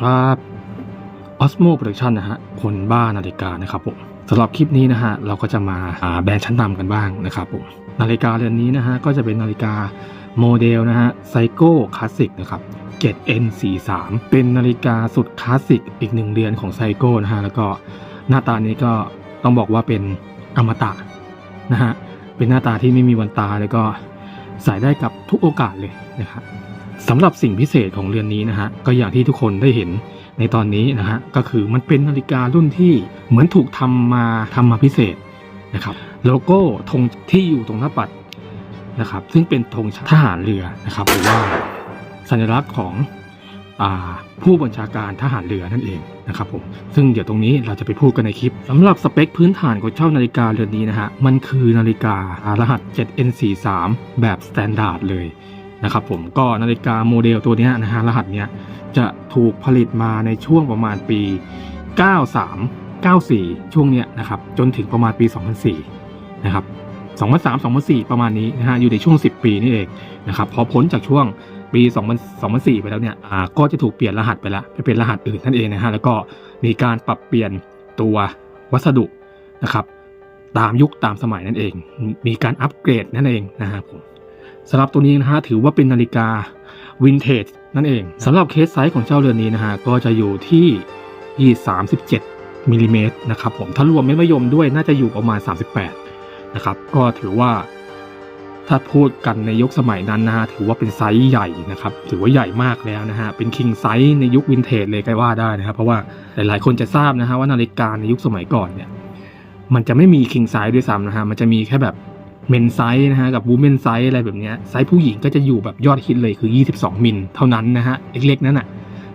สวัสดีครับ Osmo Production นะฮะ คนบ้านาฬิกานะครับผมสำหรับคลิปนี้นะฮะ เราก็จะมาหาแบรนด์ชั้นนำกันบ้างนะครับผม นาฬิกาเรือนนี้นะฮะ ก็จะเป็นนาฬิกาโมเดลนะฮะไซโก้คลาสสิกนะครับ 7N43 เป็นนาฬิกาสุดคลาสสิกอีกหนึ่งเรือนของไซโก้นะฮะ แล้วก็หน้าตานี้ก็ต้องบอกว่าเป็นอมตะนะฮะ เป็นหน้าตาที่ไม่มีวันตายแล้วก็ใส่ได้กับทุกโอกาสเลยนะครับ สำหรับสิ่งพิเศษของเรือนนี้นะฮะก็อย่างที่ทุกคนได้เห็นในตอนนี้นะฮะก็คือมันเป็นนาฬิการุ่นที่เหมือนถูกทำมาทำมาพิเศษนะครับโลโก้ธงที่อยู่ตรงหน้าปัดนะครับซึ่งเป็นธงทหารเรือนะครับหรือว่าสัญลักษณ์ของผู้บัญชาการทหารเรือนั่นเองนะครับผมซึ่งเดี๋ยวตรงนี้เราจะไปพูดกันในคลิปสำหรับสเปคพื้นฐานของเจ้านาฬิกาเรือนนี้นะฮะมันคือนาฬิการหัส 7N43 แบบสแตนดาร์ดเลย นะครับผมก็นาฬิกาโมเดลตัวนี้นะฮะรหัสเนี้ยจะถูกผลิตมาในช่วงประมาณปี 93 94 ช่วงเนี้ยนะครับจนถึงประมาณปี 2004 นะครับ 2003 2004 ประมาณนี้นะฮะอยู่ในช่วง 10 ปีนี่เองนะครับพอพ้นจากช่วงปี2000 2004 ไปแล้วเนี่ยอ่าก็จะถูกเปลี่ยนรหัสไปแล้วไปเป็นรหัสอื่นนั่นเองนะฮะแล้วก็มีการปรับเปลี่ยนตัววัสดุนะครับตามยุคตามสมัยนั่นเอง มีการอัปเกรดนั่นเองนะฮะผม สำหรับตัวนี้นะฮะถือว่าเป็นนาฬิกาวินเทจนั่นเองสำหรับเคสไซส์ของเจ้าเรือนนี้นะฮะก็จะอยู่ที่ที่37มิลลิเมตรนะครับผมถ้ารวมเม็ดมะยมด้วยน่าจะอยู่ประมาณ 38นะครับก็ถือว่าถ้าพูดกันในยุคสมัยนั้นนะฮะถือว่าเป็นไซส์ใหญ่นะครับถือว่าใหญ่มากแล้วนะฮะเป็นคิงไซส์ในยุควินเทจเลยก็ว่าได้นะครับเพราะว่าหลายๆ คนจะทราบนะฮะว่านาฬิกาในยุคสมัยก่อนเนี่ยมันจะไม่มีคิงไซส์ด้วยซ้ำนะฮะมันจะมีแค่แบบ เมนไซส์นะฮะกับวูเมนไซส์อะไรแบบนี้ไซส์ผู้หญิงก็จะอยู่แบบยอดฮิตเลยคือ 22 มิลเท่านั้นนะฮะเล็กๆนั่นน่ะ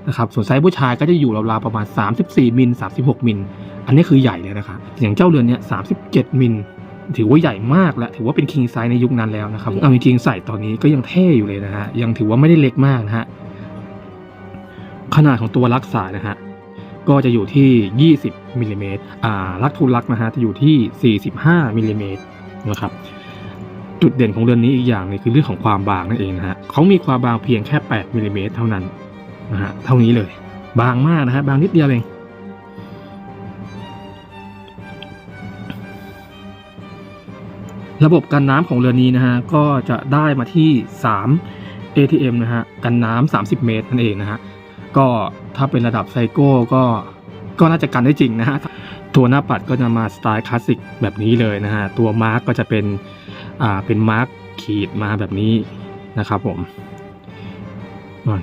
นะครับส่วนไซส์ผู้ชายก็จะอยู่ราวๆประมาณ 34 มิล 36 มิล อันนี้คือใหญ่เลยนะครับอย่างเจ้าเรือนเนี้ย37 มิล ถือว่าใหญ่มากแล้วถือว่าเป็นคิงไซส์ในยุคนั้นแล้วนะครับเอาจริงๆใส่ตอนนี้ก็ยังเท่อยู่เลยนะฮะยังถือว่าไม่ได้เล็กมากนะฮะขนาดของตัวลักษานะฮะก็จะอยู่ที่ 20มิลลิเมตรอ่าลักทูลักนะฮะจะอยู่ที่ 45มิลลิเมตรนะครับ จุดเด่นของเรือนนี้อีกอย่างนึงคือเรื่องของความบางนั่นเองนะฮะเขามีความบางเพียงแค่ 8มิลลิเมตรเท่านั้นนะฮะเท่านี้เลย บางมากนะฮะบางนิดเดียวเองระบบกันน้ำของเรือนนี้นะฮะก็จะได้มาที่ 3 ATM นะฮะกันน้ำ30 เมตรนั่นเองนะฮะก็ถ้าเป็นระดับไซโก้ก็ก็น่าจะกันได้จริงนะฮะตัวหน้าปัดก็จะมาสไตล์คลาสสิกแบบนี้เลยนะฮะตัวมาร์กก็จะเป็น เป็นมาร์กขีดมาแบบนี้นะครับผม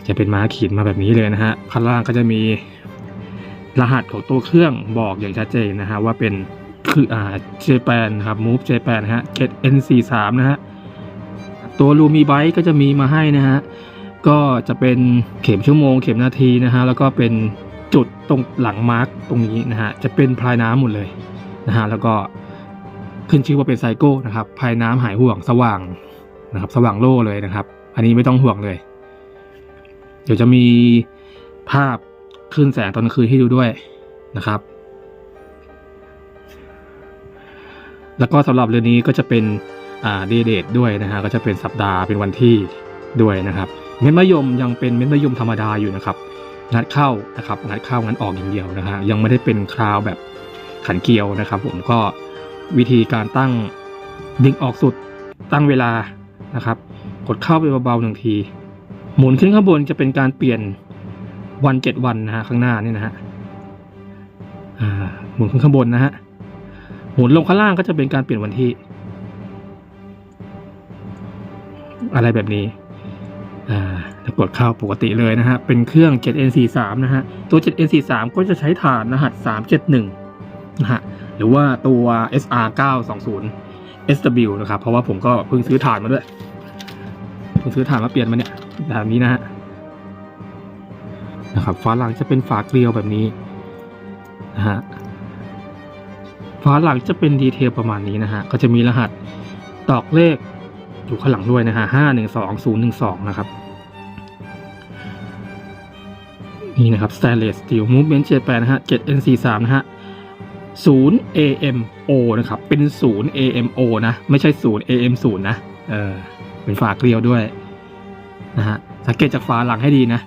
จะเป็นมาร์กขีดมาแบบนี้เลยนะฮะข้างล่างก็จะมีรหัสของตัวเครื่องบอกอย่างชัดเจนนะฮะว่าเป็นคืออ่าเจแปนครับ Move Japan นะฮะ 7N43 นะฮะ ตัวลูมีไบก็จะมีมาให้นะฮะ ก็จะเป็นเข็มชั่วโมง เข็มนาทีนะฮะ แล้วก็เป็นจุดตรงหลังมาร์กตรงนี้นะฮะ จะเป็นพลายน้ำหมดเลยนะฮะ แล้วก็ ขึ้นชื่อว่าเป็นไซโก้นะครับพลายน้ำหายห่วงสว่างนะครับ สว่างโล่เลยนะครับ อันนี้ไม่ต้องห่วงเลย เดี๋ยวจะมีภาพคลื่นแสงตอนกลางคืนให้ดูด้วยนะครับ แล้วก็สำหรับเรือนนี้ก็จะเป็นอ่าเดเดทด้วยนะฮะก็จะเป็นสัปดาห์เป็นวันที่ด้วยนะครับ เม็ดมะยมยังเป็นเม็ดมะยมธรรมดาอยู่นะครับงัดเข้านะครับงัดเข้างัดออกอย่างเดียวนะฮะยังไม่ได้เป็นคราวแบบขันเกลียวนะครับ ผมก็ วิธีการตั้งดึงออกสุดตั้งเวลานะครับ กดเข้าไปเบาๆหนึ่งที หมุนขึ้นข้างบนจะเป็นการเปลี่ยนวันเจ็ดวันนะฮะข้างหน้านี่นะฮะหมุนขึ้นข้างบนนะฮะหมุนลงข้างล่างก็จะเป็นการเปลี่ยนวันที่ อะไรแบบนี้แล้วกดเข้าปกติเลยนะฮะเป็นเครื่อง 7N43 นะฮะตัว 7N43 ก็จะใช้ฐานรหัส 371 นะฮะหรือว่าตัว SR920 SW นะครับ เพราะว่าผมก็เพิ่งซื้อฐานมาด้วยเพิ่งซื้อฐานมาเปลี่ยนมาเนี่ยแบบนี้นะฮะนะครับฝาหลังจะเป็นฝาเกลียวแบบนี้นะฮะฝาหลังจะเป็นดีเทลประมาณนี้นะฮะก็จะมีรหัสตอกเลขอยู่ข้างหลังด้วยนะฮะห้าหนึ่งสองศูนย์หนึ่งสองนะครับนี่นะครับ stainless steel movement 78นะฮะ 7N43 นะฮะ 0 AMO นะครับ เป็น 0 AMO นะ ไม่ใช่ 0 AM0 นะ เออ เป็นฝาเกลียวด้วยนะฮะ สังเกตจากฝาหลังให้ดีนะ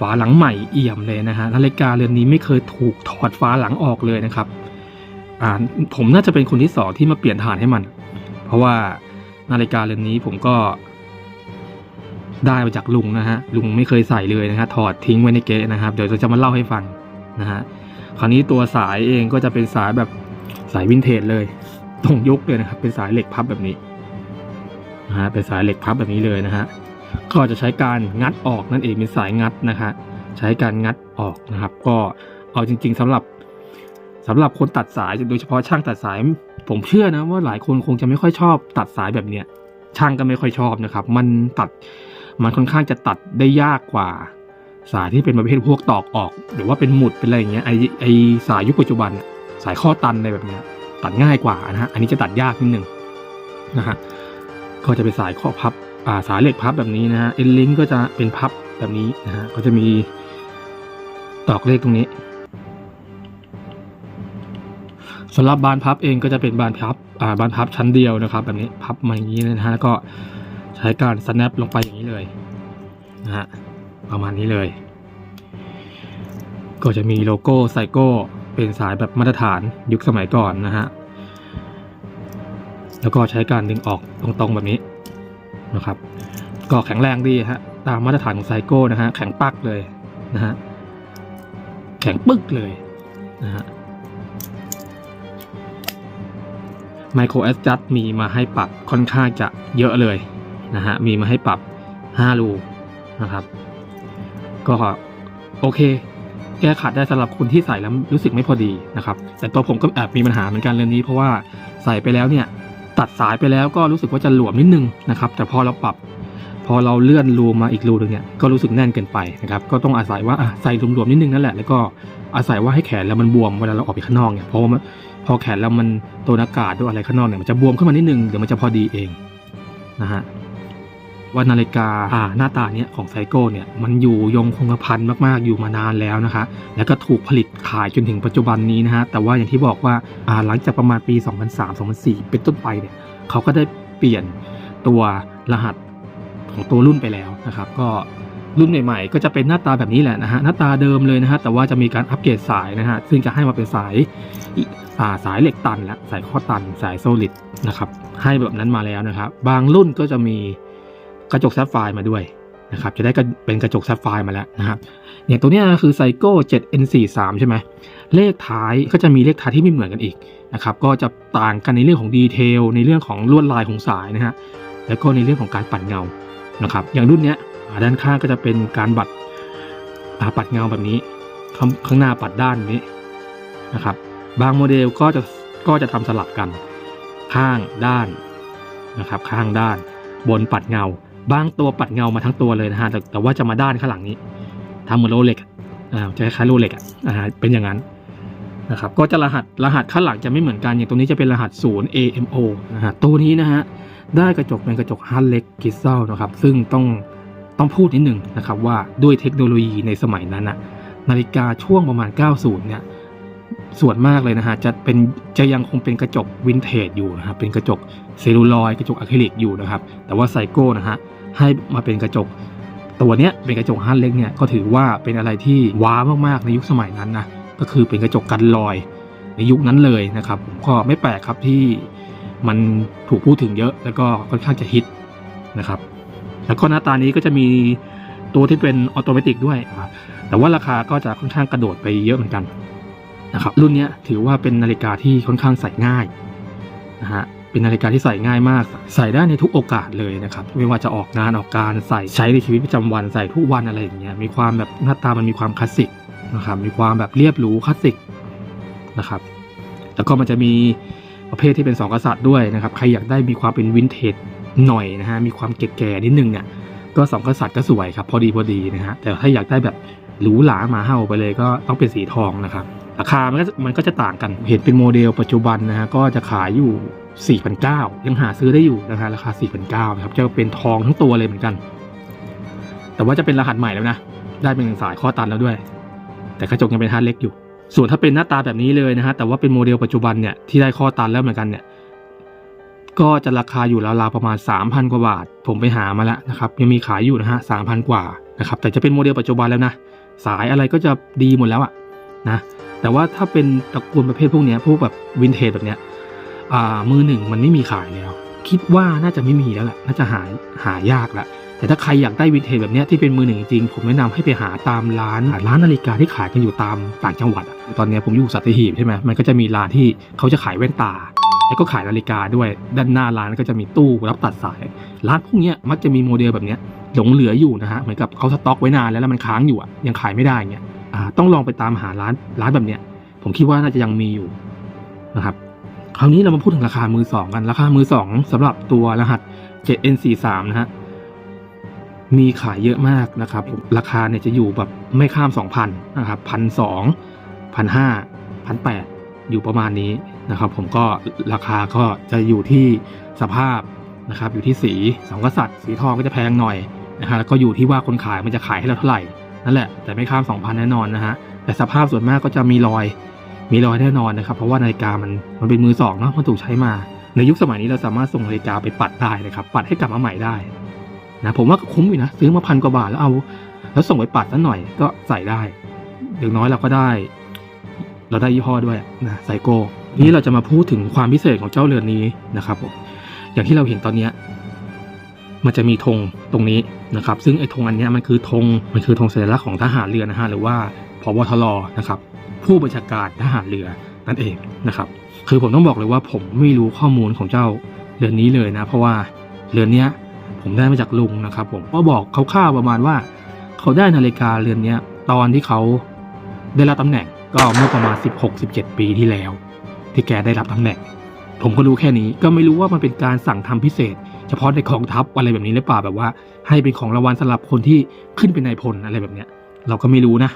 ฝาหลังใหม่เอี่ยมเลยนะฮะ นาฬิกาเรือนนี้ไม่เคยถูกถอดฝาหลังออกเลยนะครับ อ่า ผมน่าจะเป็นคนที่สองที่มาเปลี่ยนฐานให้มัน เพราะว่านาฬิกาเรือนนี้ผมก็ได้มาจากลุงนะฮะ ลุงไม่เคยใส่เลยนะฮะ ถอดทิ้งไว้ในเก๊ะนะครับ เดี๋ยวจะมาเล่าให้ฟังนะฮะ คราวนี้ตัวสายเองก็จะเป็นสายแบบสายวินเทจเลยตรงยุคเลยนะครับ เป็นสายเหล็กพับแบบนี้นะฮะเป็นสายเหล็กพับแบบนี้เลยนะฮะก็จะใช้การงัดออกนั่นเองเป็นสายงัดนะฮะใช้การงัดออกนะครับ ก็เอาจริง ๆสำหรับสำหรับคนตัดสายโดยเฉพาะช่างตัดสาย ผมเชื่อนะว่าหลายคนคงจะไม่ค่อยชอบตัดสายแบบเนี้ยช่างก็ไม่ค่อยชอบนะครับ มันตัดมันค่อนข้างจะตัดได้ยากกว่า สายที่เป็นประเภทพวกตอกออก หรือว่าเป็นหมุดเป็นอะไรอย่างเงี้ยไอไอสายยุคปัจจุบันสายข้อตันอะไรแบบเนี้ยตัดง่ายกว่านะฮะอันนี้จะตัดยากนิดนึงนะฮะก็จะเป็นสายข้อพับอ่าสายเหล็กพับแบบนี้นะฮะเอ็นลิงก็จะเป็นพับแบบนี้นะฮะก็จะมีตอกเลขตรงนี้สำหรับบานพับเองก็จะเป็นบานพับอ่าบานพับชั้นเดียวนะครับ แบบนี้พับมาอย่างนี้ยนะฮะแล้วก็ใช้การ snap ลงไปอย่างนี้เลยนะฮะ ประมาณนี้เลย ก็จะมีโลโก้ไซโก้เป็นสายแบบมาตรฐานยุคสมัยก่อนนะฮะ แล้วก็ใช้การดึงออกตรงๆแบบนี้นะครับ ก็แข็งแรงดีฮะ ตามมาตรฐานของไซโก้นะฮะ แข็งปักเลยนะฮะ แข็งปึ๊กเลยนะฮะไมโครแอสจัดมีมาให้ปรับค่อนข้างจะเยอะเลยนะฮะ มีมาให้ปรับ 5 รูนะครับ ก็โอเค แก้ขัดได้สำหรับคนที่ใส่แล้วรู้สึกไม่พอดีนะครับ แต่ตัวผมก็แอบมีปัญหาเหมือนกันเรื่องนี้ เพราะว่าใส่ไปแล้วเนี่ยตัดสายไปแล้วก็รู้สึกว่าจะหลวมนิดนึงนะครับ แต่พอเราปรับ พอเราเลื่อนรูมาอีกรูหนึงเนี่ยก็รู้สึกแน่นเกินไปนะครับก็ต้องอาศัยว่าใส่หลวมๆนิดนึงนั่นแหละแล้วก็อาศัยว่าให้แขนเรามันบวมเวลาเราออกไปข้างนอกเนี่ยเพราะว่าพอแขนเรามันโดนอากาศด้วยอะไรข้างนอกเนี่ยมันจะบวมขึ้นมานิดนึงเดี๋ยวมันจะพอดีเองนะฮะ ว่านาฬิกาอ่าหน้าตาเนี้ยของไซโก้เนี่ยมันอยู่ยงคงกระพันมากๆอยู่มานานแล้วนะคะแล้วก็ถูกผลิตขายจนถึงปัจจุบันนี้นะฮะแต่ว่าอย่างที่บอกว่าอ่าหลังจากประมาณปี 2003-2004 เป็นต้นไปเนี่ยเขาก็ได้เปลี่ยนตัวรหัสของตัวรุ่นไปแล้วนะครับ ก็รุ่นใหม่ๆ ก็จะเป็นหน้าตาแบบนี้แหละนะฮะหน้าตาเดิมเลยนะฮะแต่ว่าจะมีการอัปเกรดสายนะฮะซึ่งจะให้มาเป็นสายาสายเหล็กตันและสายข้อตันสายโซลิดนะครับให้แบบนั้นมาแล้วนะครับ บางรุ่นก็จะมี กระจกแซฟไฟร์มาด้วยนะครับจะได้เป็นกระจกแซฟไฟร์มาแล้วนะครับอย่างตัวนี้คือไซโก้ 7N43 ใช่ไหมเลขท้ายก็จะมีเลขท้ายที่ไม่เหมือนกันอีกนะครับก็จะต่างกันในเรื่องของดีเทลในเรื่องของลวดลายของสายนะฮะแล้วก็ในเรื่องของการปัดเงานะครับอย่างรุ่นเนี้ยด้านข้างก็จะเป็นการบัดปัดเงาแบบนี้ ข้างหน้าปัดด้านนี้นะครับบางโมเดลก็จะก็จะทำสลับกัน ข้างด้านนะครับข้างด้าน บนปัดเงา บางตัวปัดเงามาทั้งตัวเลยนะฮะแต่แต่ว่าจะมาด้านข้างหลังนี้ทำเหมือนโรเล็กอ่าจะคล้ายโรเล็กอ่าเป็นอย่างนั้นนะครับก็จะรหัสรหัสข้างหลังจะไม่เหมือนกันอย่างตรงนี้จะเป็นรหัส 0 AMO นะฮะตัวนี้นะฮะได้กระจกเป็นกระจกฮันเล็กกิซเซลนะครับซึ่งต้องต้องพูดนิดหนึ่งนะครับว่าด้วยเทคโนโลยีในสมัยนั้นนะนาฬิกาช่วงประมาณ 90 เนี่ยส่วนมากเลยนะฮะจะเป็นจะยังคงเป็นกระจกวินเทจอยู่นะครับเป็นกระจกเซลลูลอยกระจกอะคริลิกอยู่นะครับแต่ว่าไซโก้นะฮะ ให้มาเป็นกระจก ตัวเนี้ยเป็นกระจกฮันเล็กเนี่ยก็ถือว่าเป็นอะไรที่ว้ามากๆในยุคสมัยนั้นนะก็คือเป็นกระจกกันรอยในยุคนั้นเลยนะครับผมก็ไม่แปลกครับที่มันถูกพูดถึงเยอะแล้วก็ค่อนข้างจะฮิตนะครับ แล้วก็หน้าตานี้ก็จะมีตัวที่เป็นออโตเมติกด้วยแต่ว่าราคาก็จะค่อนข้างกระโดดไปเยอะเหมือนกันนะครับ รุ่นนี้ถือว่าเป็นนาฬิกาที่ค่อนข้างใส่ง่ายนะฮะ เป็นนาฬิกาที่ใส่ง่ายมาก ใส่ได้ในทุกโอกาสเลยนะครับ ไม่ว่าจะออกงานออกการใส่ใช้ในชีวิตประจำวันใส่ทุกวันอะไรอย่างเงี้ย มีความแบบหน้าตามันมีความคลาสสิกนะครับ มีความแบบเรียบหรูคลาสสิกนะครับ แล้วก็มันจะมีประเภทที่เป็นสองกษัตริย์ด้วยนะครับ ใครอยากได้มีความเป็นวินเทจหน่อยนะฮะ มีความแก่ๆนิดนึงเนี่ย ก็สองกษัตริย์ก็สวยครับ พอดีพอดีนะฮะ แต่ถ้าอยากได้แบบหรูหรามาเห่าไปเลยก็ต้องเป็นสีทองนะครับ ราคามันก็มันก็จะต่างกัน เห็นเป็นโมเดลปัจจุบันนะฮะ ก็จะขายอยู่ 4,900 ยังหาซื้อได้อยู่นะฮะราคา 4,900 นะครับ จะเป็นทองทั้งตัวเลยเหมือนกัน แต่ว่าจะเป็นรหัสใหม่แล้วนะ ได้เป็นสายข้อตันแล้วด้วย แต่กระจกยังเป็นฮาร์ดเล็กอยู่ ส่วนถ้าเป็นหน้าตาแบบนี้เลยนะฮะ แต่ว่าเป็นโมเดลปัจจุบันเนี่ยที่ได้ข้อตันแล้วเหมือนกันเนี่ย ก็จะราคาอยู่ราวๆประมาณ 3,000 กว่าบาท ผมไปหามาแล้วนะครับยังมีขายอยู่นะฮะ3,000 กว่านะครับ แต่จะเป็นโมเดลปัจจุบันแล้วนะ สายอะไรก็จะดีหมดแล้วอะนะ แต่ว่าถ้าเป็นตระกูลประเภทพวกนี้พวกแบบวินเทจแบบเนี้ย อ่ามือหนึ่งมันไม่มีขายแล้ว คิดว่าน่าจะไม่มีแล้วแหละน่าจะหาหายากละแต่ถ้าใครอยากได้วินเทจแบบเนี้ยที่เป็นมือหนึ่งจริง ผมแนะนำให้ไปหาตามร้านร้านนาฬิกาที่ขายกันอยู่ตามต่างจังหวัด ตอนนี้ผมอยู่สัตหีบใช่ไหมมันก็จะมีร้านที่เขาจะขายแว่นตา แล้วก็ขายนาฬิกาด้วย ด้านหน้าร้านก็จะมีตู้รับตัดสาย ร้านพวกนี้มักจะมีโมเดลแบบนี้หลงเหลืออยู่นะฮะ เหมือนกับเขาสต็อกไว้นานแล้วแล้วมันค้างอยู่อะ ยังขายไม่ได้เงี้ยต้องลองไปตามหาร้านร้านแบบเนี้ย ผมคิดว่าน่าจะยังมีอยู่นะครับ คราวนี้เรามาพูดถึงราคามือสองกัน ราคามือสองสำหรับตัวรหัส 7N43 นะฮะ มีขายเยอะมากนะครับผมราคาเนี่ยจะอยู่แบบไม่ข้าม 2,000 นะครับพันสองพันห้าพันแปดอยู่ประมาณนี้นะครับ ผมก็ราคาก็จะอยู่ที่สภาพนะครับ อยู่ที่สีสองกษัตริย์ สีทองก็จะแพงหน่อยนะฮะแล้วก็อยู่ที่ว่าคนขายมันจะขายให้เราเท่าไหร่นั่นแหละแต่ไม่ข้าม 2,000 แน่นอนนะฮะแต่สภาพส่วนมากก็จะมีรอย มีรอยแน่นอนนะครับ เพราะว่านาฬิกามันมันเป็นมือสองเนาะมันถูกใช้มา ในยุคสมัยนี้เราสามารถส่งนาฬิกาไปปัดได้นะครับ ปัดให้กลับมาใหม่ได้นะผมว่าคุ้มอยู่นะซื้อมาพันกว่าบาทแล้วเอา แล้วส่งไปปัดซะหน่อยก็ใส่ได้อย่างน้อยเราก็ได้ เราได้ยี่ห้อด้วยนะไซโก้นี้เราจะมาพูดถึงความพิเศษของเจ้าเรือนนี้นะครับผมอย่างที่เราเห็นตอนเนี้ยมันจะมีธงตรงนี้นะครับ ซึ่งไอ้ธงอันนี้มันคือธงมันคือธงสัญลักษณ์ของทหารเรือนะฮะหรือว่าพบทรนะครับ ผู้บัญชาการทหารเรือนั่นเองนะครับ คือผมต้องบอกเลยว่าผมไม่รู้ข้อมูลของเจ้าเรือนนี้เลยนะ เพราะว่าเรือนนี้ผมได้มาจากลุงนะครับ ผมก็บอกคร่าวประมาณว่า เขาได้นาฬิกาเรือนนี้ตอนที่เขาได้รับตำแหน่งก็เมื่อประมาณ 16-17 ปีที่แล้ว ที่แกได้รับตำแหน่ง ผมก็รู้แค่นี้ก็ไม่รู้ว่ามันเป็นการสั่งทำพิเศษ เฉพาะในกองทัพอะไรแบบนี้หรือเปล่าแบบว่า ให้เป็นของรางวัลสำหรับคนที่ขึ้นเป็นนายพลอะไรแบบเนี้ย เราก็ไม่รู้นะ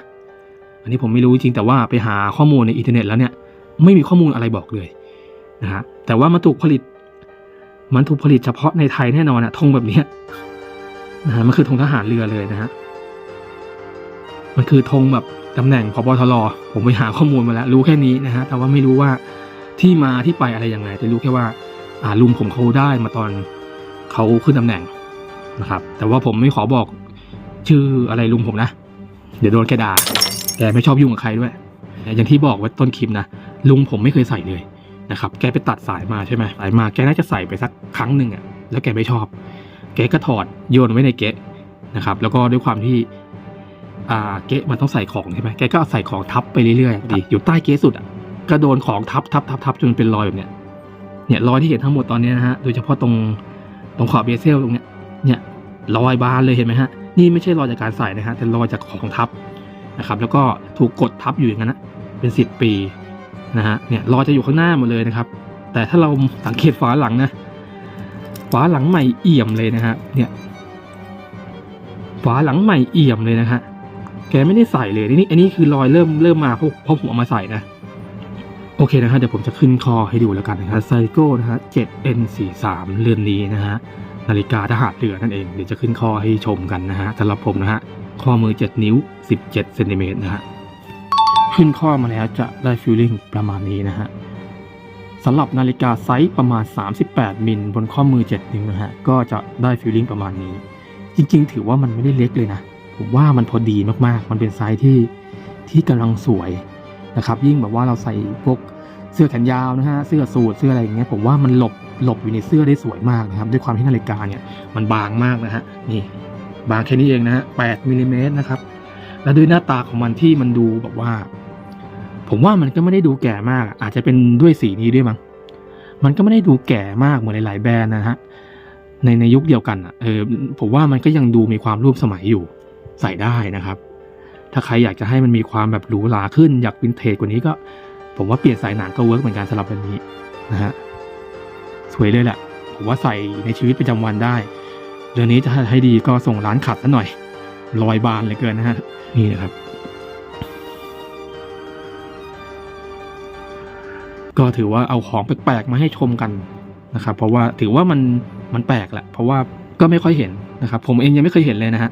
อันนี้ผมไม่รู้จริงแต่ว่าไปหาข้อมูลในอินเทอร์เน็ตแล้วเนี่ยไม่มีข้อมูลอะไรบอกเลยนะฮะแต่ว่ามันถูกผลิต มันถูกผลิตเฉพาะในไทยแน่นอนอะธงแบบนี้นะฮะมันคือธงทหารเรือเลยนะฮะมันคือธงแบบตำแหน่งพบทรผมไปหาข้อมูลมาแล้ว รู้แค่นี้นะฮะแต่ว่าไม่รู้ว่าที่มาที่ไปอะไรยังไง แต่รู้แค่ว่าอ่าลุงผมเขาได้มาตอนเขาขึ้นตำแหน่งนะครับ แต่ว่าผมไม่ขอบอกชื่ออะไรลุงผมนะ เดี๋ยวโดนแกด่า แกไม่ชอบยุ่งกับใครด้วย อย่างที่บอกไว้ต้นคลิปนะ ลุงผมไม่เคยใส่เลยนะครับ แกไปตัดสายมาใช่ไหมสายมา แกน่าจะใส่ไปสักครั้งหนึ่งอะแล้วแกไม่ชอบ แกก็ถอดโยนไว้ในเกะนะครับ แล้วก็ด้วยความที่ อ่า เกะมันต้องใส่ของใช่ไหมแกก็เอาใส่ของทับไปเรื่อยๆดีอยู่ใต้เกะสุดอะก็โดนของทับทับทับทับจนเป็นรอยแบบเนี้ย เนี่ยรอยที่เห็นทั้งหมดตอนนี้นะฮะ โดยเฉพาะตรง ตรงขอบเบเซลตรงเนี้ย เนี่ยรอยบานเลยเห็นไหมฮะ นี่ไม่ใช่รอยจากการใส่นะฮะ แต่รอยจากของทับ นะครับแล้วก็ถูกกดทับอยู่อย่างนั้นนะเป็นสิบปีนะฮะเนี่ยรอยจะอยู่ข้างหน้าหมดเลยนะครับ แต่ถ้าเราสังเกตฝาหลังนะฝาหลังใหม่เอี่ยมเลยนะฮะเนี่ยฝาหลังใหม่เอี่ยมเลยนะฮะแกไม่ได้ใส่เลยนี่อันนี้คือรอยเริ่มเริ่มมาเพราะเพราะผมเอามาใส่นะโอเคนะฮะเดี๋ยวผมจะขึ้นคอให้ดูแล้วกันนะฮะไซโก้นะฮะ 7N43 เรือนนี้นะฮะนาฬิกาทหารเรือนั่นเองเดี๋ยวจะขึ้นคอให้ชมกันนะฮะสำหรับผมนะฮะ ข้อมือ 7 นิ้ว 17เซนติเมตรนะฮะ ขึ้นข้อมาแล้วจะได้ฟิลลิ่งประมาณนี้นะฮะสำหรับนาฬิกาไซส์ประมาณ 38 มิลบนข้อมือ 7 นิ้วนะฮะ ก็จะได้ฟิลลิ่งประมาณนี้ จริง ๆ ถือว่ามันไม่ได้เล็กเลยนะ ผมว่ามันพอดีมากๆ มันเป็นไซส์ที่ที่กำลังสวยนะครับ ยิ่งแบบว่าเราใส่พวกเสื้อแขนยาวนะฮะ เสื้อสูทเสื้ออะไรอย่างเงี้ย ผมว่ามันหลบหลบอยู่ในเสื้อได้สวยมากนะครับ ด้วยความที่นาฬิกาเนี่ยมันบางมากนะฮะ นี่ บางแค่นี้เองนะฮะ8มิลลิเมตรนะครับ และด้วยหน้าตาของมันที่มันดูแบบว่า ผมว่ามันก็ไม่ได้ดูแก่มาก อาจจะเป็นด้วยสีนี้ด้วยมั้ง มันก็ไม่ได้ดูแก่มากเหมือนหลายๆแบรนด์นะฮะ ในในยุคเดียวกันอะ เออ ผมว่ามันก็ยังดูมีความรูปสมัยอยู่ ใส่ได้นะครับ ถ้าใครอยากจะให้มันมีความแบบหรูหราขึ้น อยากวินเทจกว่านี้ก็ ผมว่าเปลี่ยนสายหนังก็เวิร์กเหมือนกันสำหรับแบบนี้นะฮะ สวยเลยแหละ ผมว่าใส่ในชีวิตประจำวันได้ เรื่องนี้จะให้ดีก็ส่งร้านขัดซะหน่อยลอยบานเลยเกินนะฮะนี่นะครับ ก็ถือว่าเอาของแปลกๆมาให้ชมกันนะครับ เพราะว่าถือว่ามันมันแปลกแหละเพราะว่าก็ไม่ค่อยเห็นนะครับ ผมเองยังไม่เคยเห็นเลยนะฮะ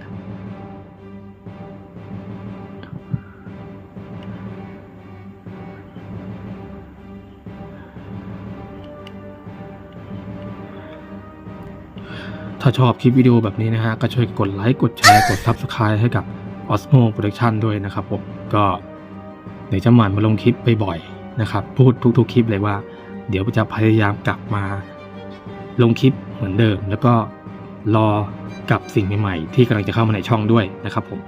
ถ้าชอบคลิปวิดีโอแบบนี้นะฮะ ก็ช่วยกดไลค์ กดแชร์ กด Subscribe ให้กับ Osmo Production ด้วยนะครับผม ก็เดี๋ยวจะหมั่นมาลงคลิปบ่อยๆนะครับ พูดทุกๆคลิปเลยว่า เดี๋ยวจะพยายามกลับมาลงคลิปเหมือนเดิม แล้วก็รอกับสิ่งใหม่ๆ ที่กำลังจะเข้ามาในช่องด้วยนะครับผม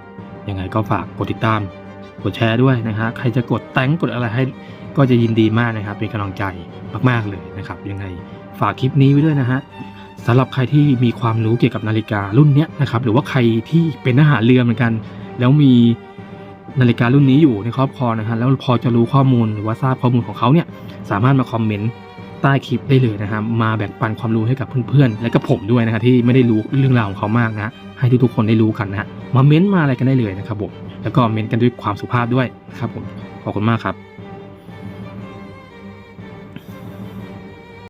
ยังไงก็ฝากกดติดตาม กดแชร์ด้วยนะฮะ ใครจะกดแต้งกดอะไรให้ก็จะยินดีมากนะครับ เป็นกำลังใจมากๆเลยนะครับ ยังไงฝากคลิปนี้ไว้ด้วยนะฮะ สำหรับใครที่มีความรู้เกี่ยวกับนาฬิการุ่นนี้นะครับหรือว่าใครที่เป็นทหารเรือเหมือนกัน แล้วมีนาฬิการุ่นนี้อยู่ในครอบครองนะฮะแล้วพอจะรู้ข้อมูลหรือว่าทราบข้อมูลของเขาเนี่ยสามารถมาคอมเมนต์ใต้คลิปได้เลยนะครับมาแบ่งปันความรู้ให้กับเพื่อนๆ และก็ผมด้วยนะครับที่ไม่ได้รู้เรื่องราวของเขามากนะให้ทุกๆคนได้รู้กันนะฮะมาเม้นต์มาอะไรกันได้เลยนะครับผมแล้วก็เม้นต์กันด้วยความสุภาพด้วยนะครับผมขอบคุณมากครับ